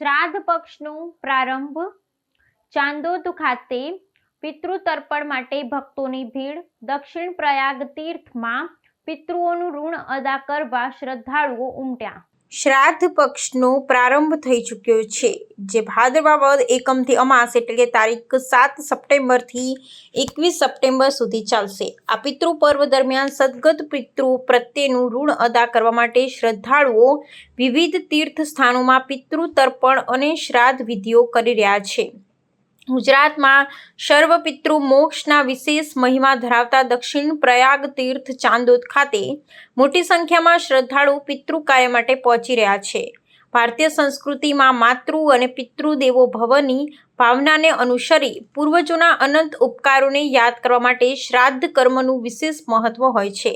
શ્રાદ્ધ પક્ષનો પ્રારંભ ચાંદોદ ખાતે પિતૃતર્પણ માટે ભક્તોની ભીડ. દક્ષિણ પ્રયાગ તીર્થમાં પિતૃઓનું ઋણ અદા કરવા શ્રદ્ધાળુઓ ઉમટ્યા. શ્રાદ્ધ પક્ષનો પ્રારંભ થઈ ચૂક્યો છે, જે ભાદરવા વદ એકમથી અમાસ એટલે કે તારીખ સાત સપ્ટેમ્બરથી એકવીસ સપ્ટેમ્બર સુધી ચાલશે. આ પિતૃ પર્વ દરમિયાન સદગત પિતૃ પ્રત્યેનું ઋણ અદા કરવા માટે શ્રદ્ધાળુઓ વિવિધ તીર્થ સ્થાનોમાં પિતૃ તર્પણ અને શ્રાદ્ધ વિધિઓ કરી રહ્યા છે. ગુજરાતમાં સર્વપિતૃ મોક્ષના વિશેષ મહિમા ધરાવતા દક્ષિણ પ્રયાગ તીર્થ ચાંદોદ ખાતે મોટી સંખ્યામાં શ્રદ્ધાળુ પિતૃ કાર્ય માટે પહોંચી રહ્યા છે. ભારતીય સંસ્કૃતિમાં માતૃ અને પિતૃદેવો ભવની ભાવનાને અનુસરી પૂર્વજોના અનંત ઉપકારોને યાદ કરવા માટે શ્રાદ્ધ કર્મનું વિશેષ મહત્વ હોય છે.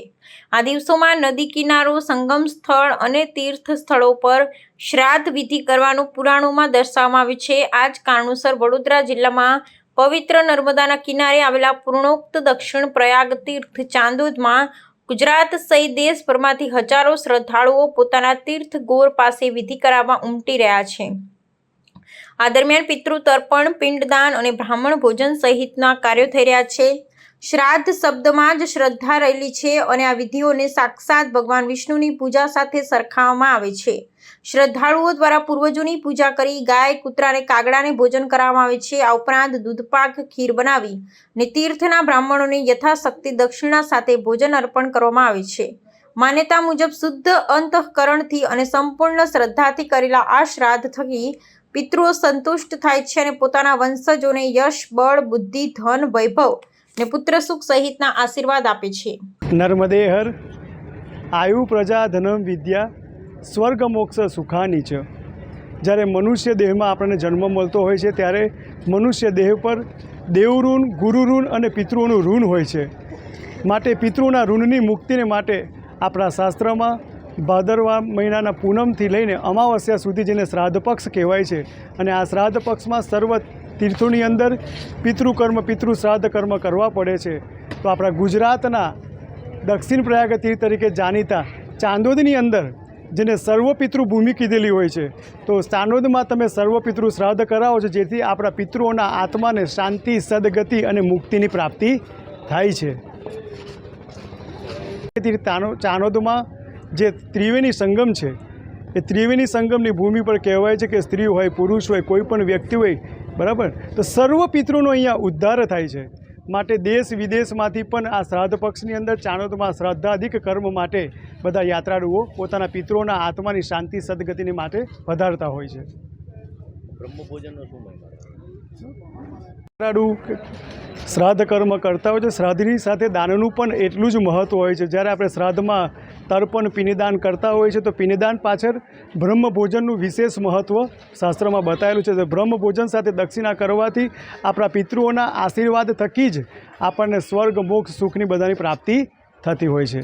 આ દિવસોમાં નદી કિનારો, સંગમ સ્થળ અને તીર્થ સ્થળો પર શ્રાદ્ધ વિધિ કરવાનું પુરાણોમાં દર્શાવવામાં આવ્યું છે. આ જ કારણોસર વડોદરા જિલ્લામાં પવિત્ર નર્મદાના કિનારે આવેલા પૂર્ણોક્ત દક્ષિણ પ્રયાગ તીર્થ ચાંદોદમાં ગુજરાત સહિત દેશભરમાંથી હજારો શ્રદ્ધાળુઓ પોતાના તીર્થ ગોર પાસે વિધિ કરાવવા ઉમટી રહ્યા છે. આ દરમિયાન પિતૃ તર્પણ પિંડદાન અને બ્રાહ્મણ ભોજન સહિતના કાર્યો થઈ રહ્યા છે. શ્રાદ્ધ શબ્દમાં જ શ્રદ્ધા રહેલી છે અને આ વિધિઓને સાક્ષાત ભગવાન વિષ્ણુની પૂજા સાથે સરખાવવામાં આવે છે. શ્રદ્ધાળુઓ દ્વારા પૂર્વજોની પૂજા કરી ગાય કૂતરાને કાગડાને ભોજન કરાવવામાં આવે છે. આ ઉપરાંત દૂધપાક ખીર બનાવી અને તીર્થના બ્રાહ્મણોને યથાશક્તિ દક્ષિણા સાથે ભોજન અર્પણ કરવામાં આવે છે. માન્યતા મુજબ શુદ્ધ અંતઃકરણથી અને સંપૂર્ણ શ્રદ્ધાથી કરેલા આ શ્રાદ્ધ થકી પિતૃઓ સંતુષ્ટ થાય છે અને પોતાના વંશજોને યશ, બળ, બુદ્ધિ, ધન, વૈભવ અને પુત્ર સુખ સહિતના આશીર્વાદ આપે છે. નર્મદે હર આયુ પ્રજા ધનમ વિદ્યા, સ્વર્ગ મોક્ષ સુખાની છે. જ્યારે મનુષ્ય દેહમાં આપણને જન્મ મળતો હોય છે, ત્યારે મનુષ્ય દેહ પર દેવઋણ, ગુરુઋણ અને પિતૃઓનું ઋણ હોય છે. માટે પિતૃના ઋણની મુક્તિને માટે આપણા શાસ્ત્રમાં ભાદરવા મહિનાના પૂનમથી લઈને અમાવસ્યા સુધી જેને શ્રાદ્ધ પક્ષ કહેવાય છે, અને આ શ્રાદ્ધ પક્ષમાં સર્વ તીર્થોની અંદર પિતૃકર્મ પિતૃ શ્રાદ્ધ કર્મ કરવા પડે છે. તો આપણા ગુજરાતના દક્ષિણ પ્રયાગ તીર્થ તરીકે જાણીતા ચાંદોદની અંદર જેને સર્વપિતૃ ભૂમિ કીધેલી હોય છે, તો ચાંદોદમાં તમે સર્વપિતૃ શ્રાદ્ધ કરાવો છો, જેથી આપણા પિતૃઓના આત્માને શાંતિ, સદગતિ અને મુક્તિની પ્રાપ્તિ થાય છે. ચાણોદમાં જે ત્રિવેણી સંગમ છે, એ ત્રિવેણી સંગમની ભૂમિ પર કહેવાય છે કે સ્ત્રી હોય, પુરુષ હોય, કોઈ પણ વ્યક્તિ હોય બરાબર? તો સર્વ પિતૃનો અહીંયા ઉદ્ધાર થાય છે. માટે દેશ વિદેશમાંથી પણ આ શ્રાદ્ધ પક્ષની અંદર ચાણોદમાં શ્રાદ્ધાધિક કર્મ માટે બધા યાત્રાળુઓ પોતાના પિતૃઓના આત્માની શાંતિ સદગતિની માટે વધારતા હોય છે. બ્રહ્મભોજનનો શું શ્રાદ્ધ કર્મ કરતા હોય છે. શ્રાદ્ધની સાથે દાનનું પણ એટલું જ મહત્ત્વ હોય છે. જ્યારે આપણે શ્રાદ્ધમાં તર્પણ પિનિદાન કરતા હોય છે તો પિનિદાન પાછળ બ્રહ્મભોજનનું વિશેષ મહત્ત્વ શાસ્ત્રમાં બતાવેલું છે તો બ્રહ્મભોજન સાથે દક્ષિણા કરવાથી આપણા પિતૃઓના આશીર્વાદ થકી જ આપણને સ્વર્ગ, મોક્ષ, સુખની બધાની પ્રાપ્તિ થતી હોય છે.